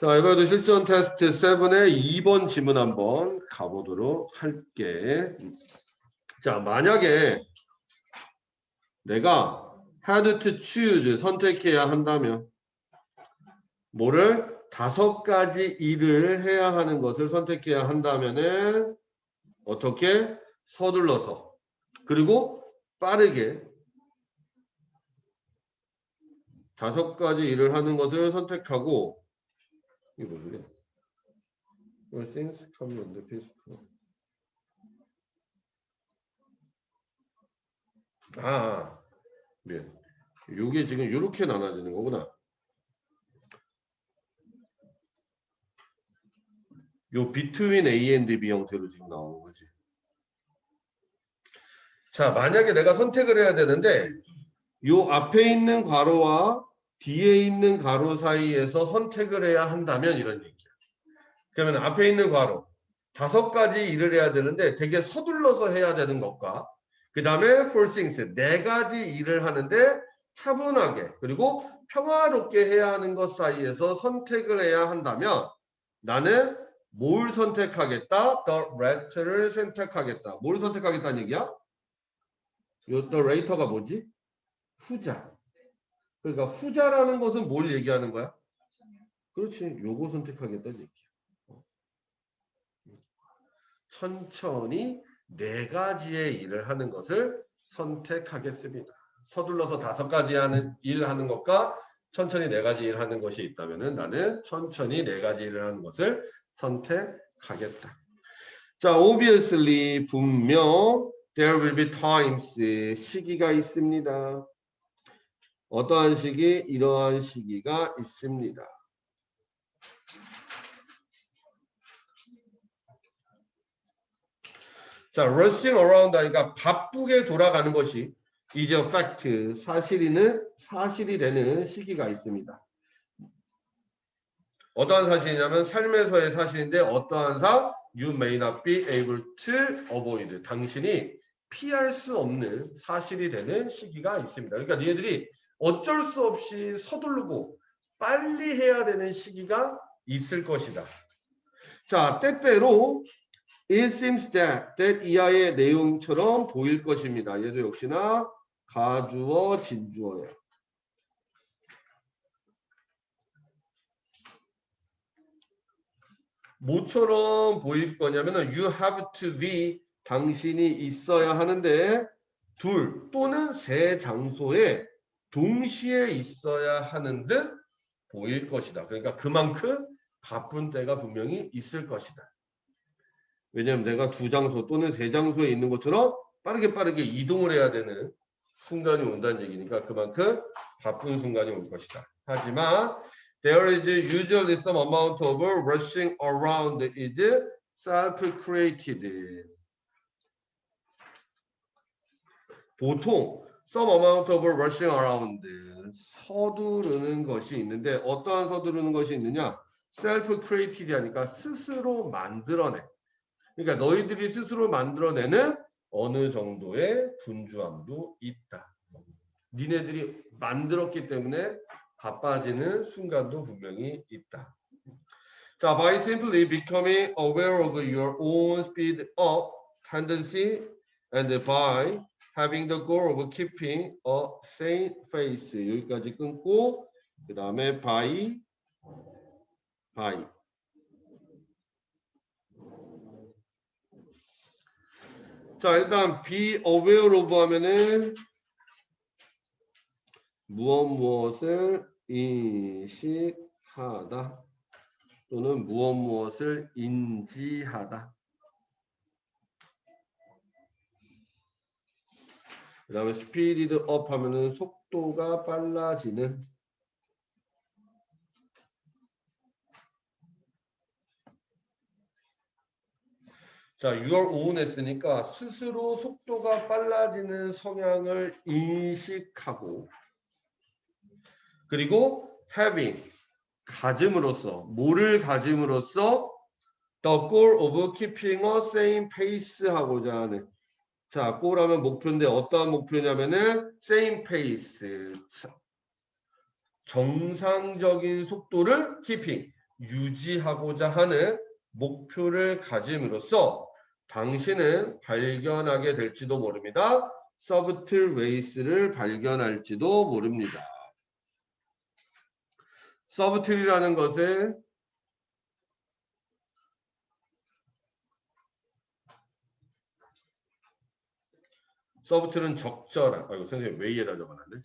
자, 이번에도 실전 테스트 7의 2번 지문 한번 가보도록 할게. 자, 만약에 내가 had to choose 선택해야 한다면 뭐를? 다섯 가지 일을 해야 하는 것을 선택해야 한다면은 어떻게? 서둘러서. 그리고 빠르게 다섯 가지 일을 하는 것을 선택하고 이게 소리야? All things come on the peaceful. 아, 미안. 요게 지금 이렇게 나눠지는 거구나. 요 between A and B 형태로 지금 나오는 거지. 자, 만약에 내가 선택을 해야 되는데 요 앞에 있는 괄호와 뒤에 있는 괄호 사이에서 선택을 해야 한다면 이런 얘기야. 그러면 앞에 있는 괄호 다섯 가지 일을 해야 되는데 되게 서둘러서 해야 되는 것과 그 다음에 four things 네 가지 일을 하는데 차분하게 그리고 평화롭게 해야 하는 것 사이에서 선택을 해야 한다면 나는 뭘 선택하겠다? The letter를 선택하겠다. 뭘 선택하겠다는 얘기야? 요 the later가 뭐지? 후자. 그러니까 후자라는 것은 뭘 얘기하는 거야? 그렇지. 요거 선택하겠다는 얘기야. 어. 천천히 네 가지의 일을 하는 것을 선택하겠습니다. 서둘러서 다섯 가지 하는 일 하는 것과 천천히 네 가지 일 하는 것이 있다면은 나는 천천히 네 가지 일을 하는 것을 선택하겠다. 자, obviously 분명 there will be times 시기가 있습니다. 어떠한 시기? 이러한 시기가 있습니다. 자, rushing around 하니까 바쁘게 돌아가는 것이 is fact, 사실이는 사실이 되는 시기가 있습니다. 어떠한 사실이냐면 삶에서의 사실인데 어떠한 사 you may not be able to avoid 당신이 피할 수 없는 사실이 되는 시기가 있습니다. 그러니까 니네들이 어쩔 수 없이 서두르고 빨리 해야 되는 시기가 있을 것이다. 자, 때때로 it seems that, that 이하의 내용처럼 보일 것입니다. 얘도 역시나 가주어, 진주어예요. 뭐처럼 보일 거냐면 은 you have to be 당신이 있어야 하는데 둘 또는 세 장소에 동시에 있어야 하는 듯 보일 것이다. 그러니까 그만큼 바쁜 때가 분명히 있을 것이다. 왜냐하면 내가 두 장소 또는 세 장소에 있는 것처럼 빠르게 빠르게 이동을 해야 되는 순간이 온다는 얘기니까 그만큼 바쁜 순간이 올 것이다. 하지만 there is usually some amount of rushing around is self-created. 보통 some amount of rushing around 서두르는 것이 있는데 어떠한 서두르는 것이 있느냐? self-created 하니까 스스로 만들어내. 그러니까 너희들이 스스로 만들어내는 어느 정도의 분주함도 있다. 니네들이 만들었기 때문에 바빠지는 순간도 분명히 있다. 자, by simply becoming aware of your own speed up tendency and by having the goal of keeping a sane face 여기까지 끊고 그 다음에 by by 자 일단 be aware of 하면은 무엇 무엇을 인식하다 또는 무엇 무엇을 인지하다 그 다음에 speed up 하면은 속도가 빨라지는 자, your own 했으니까 스스로 속도가 빨라지는 성향을 인식하고 그리고 having 가짐으로써 뭐를 가짐으로써 the goal of keeping a same pace 하고자 하는 자, goal하면 목표인데 어떠한 목표냐면은 same pace 정상적인 속도를 keeping 유지하고자 하는 목표를 가짐으로써 당신은 발견하게 될지도 모릅니다. 서브틀 웨이스를 발견할지도 모릅니다. 서브틀이라는 것은 서브틀은 적절한 아이고 선생님 웨이에다 적어놨네.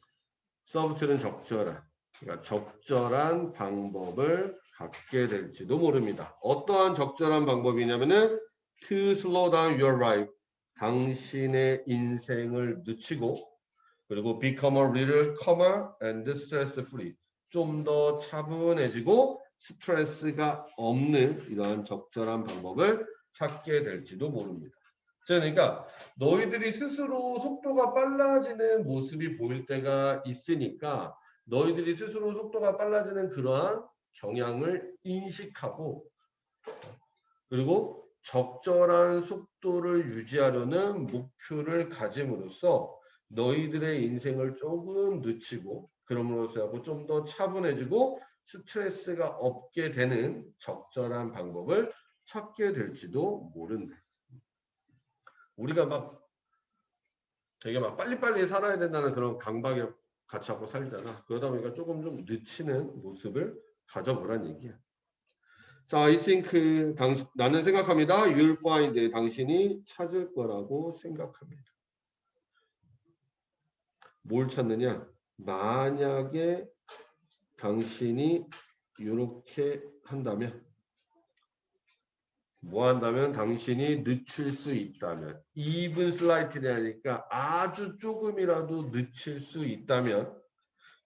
서브틀은 적절한 그러니까 적절한 방법을 갖게 될지도 모릅니다. 어떠한 적절한 방법이냐면은 to slow down your life 당신의 인생을 늦추고 그리고 become a little calmer and stress free 좀 더 차분해지고 스트레스가 없는 이러한 적절한 방법을 찾게 될지도 모릅니다. 자, 그러니까 너희들이 스스로 속도가 빨라지는 모습이 보일 때가 있으니까 너희들이 스스로 속도가 빨라지는 그러한 경향을 인식하고 그리고 적절한 속도를 유지하려는 목표를 가짐으로써 너희들의 인생을 조금 늦추고 그럼으로써 좀 더 차분해지고 스트레스가 없게 되는 적절한 방법을 찾게 될지도 모른다. 우리가 막 되게 막 빨리빨리 살아야 된다는 그런 강박에 하고 살잖아. 그러다 보니까 조금 좀 늦추는 모습을 가져보란 얘기야. 자, I think 당, 나는 생각합니다. You'll find 당신이 찾을 거라고 생각합니다. 뭘 찾느냐? 만약에 당신이 이렇게 한다면 뭐 한다면 당신이 늦출 수 있다면 even slightly 하니까 아주 조금이라도 늦출 수 있다면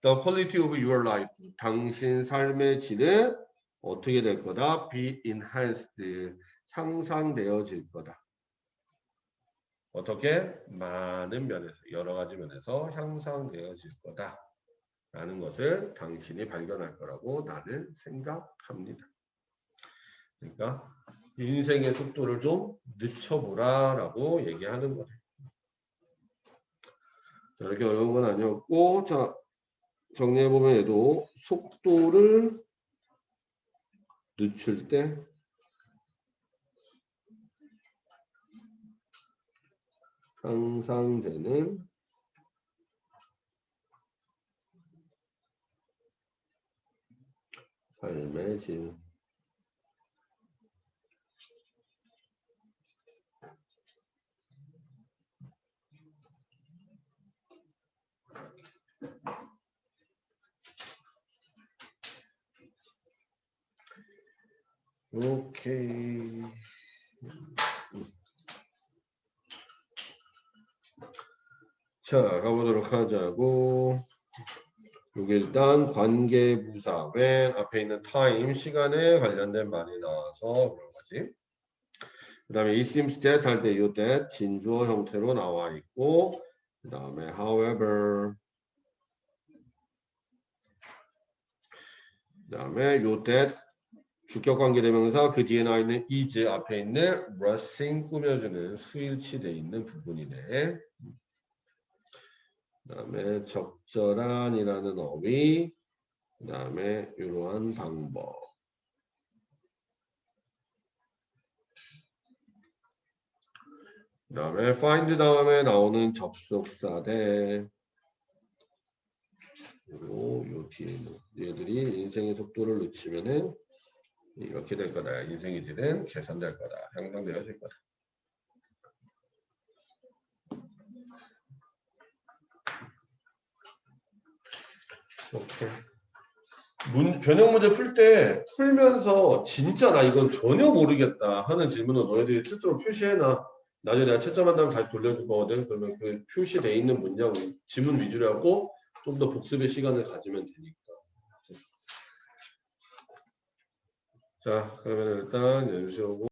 the quality of your life 당신 삶의 질은 어떻게 될 거다? be enhanced 향상되어질 거다. 어떻게? 많은 면에서 여러 가지 면에서 향상되어질 거다. 라는 것을 당신이 발견할 거라고 나는 생각합니다. 그러니까 인생의 속도를 좀 늦춰보라라고 얘기하는 거예요. 자, 이렇게 어려운 건 아니었고, 자 정리해 보면 얘도 속도를 늦출 때 향상되는 삶의 질. 오케이. 자, 가보도록 하자고. 여기 일단 관계 부사 when 앞에 있는 time 시간에 관련된 말이 나와서 그런 거지. 그 다음에 it seems that 할때요 that 진주어 형태로 나와 있고 그 다음에 however 그 다음에 요 that 주격 관계대명사 그 뒤에 나와 있는 is 앞에 있는 rushing 꾸며주는 수일치돼 있는 부분이네. 그 다음에 적절한이라는 어휘, 그 다음에 이러한 방법. 그 다음에 find 다음에 나오는 접속사 대. 그리고 요 뒤에 있는 얘들이 인생의 속도를 늦추면은 이렇게 될 거다. 인생의 질은 개선될 거다. 향상되어질 거다. 오케이. 문, 변형 문제 풀 때 풀면서 진짜 나 이건 전혀 모르겠다 하는 질문은 너희들이 스스로 표시해놔. 나중에 내가 채점한 다음 다시 돌려줄 거거든. 그러면 그 표시돼 있는 문장 위- 지문 위주로 하고 좀 더 복습의 시간을 가지면 되니까. 자, 그러면 일단 연수하고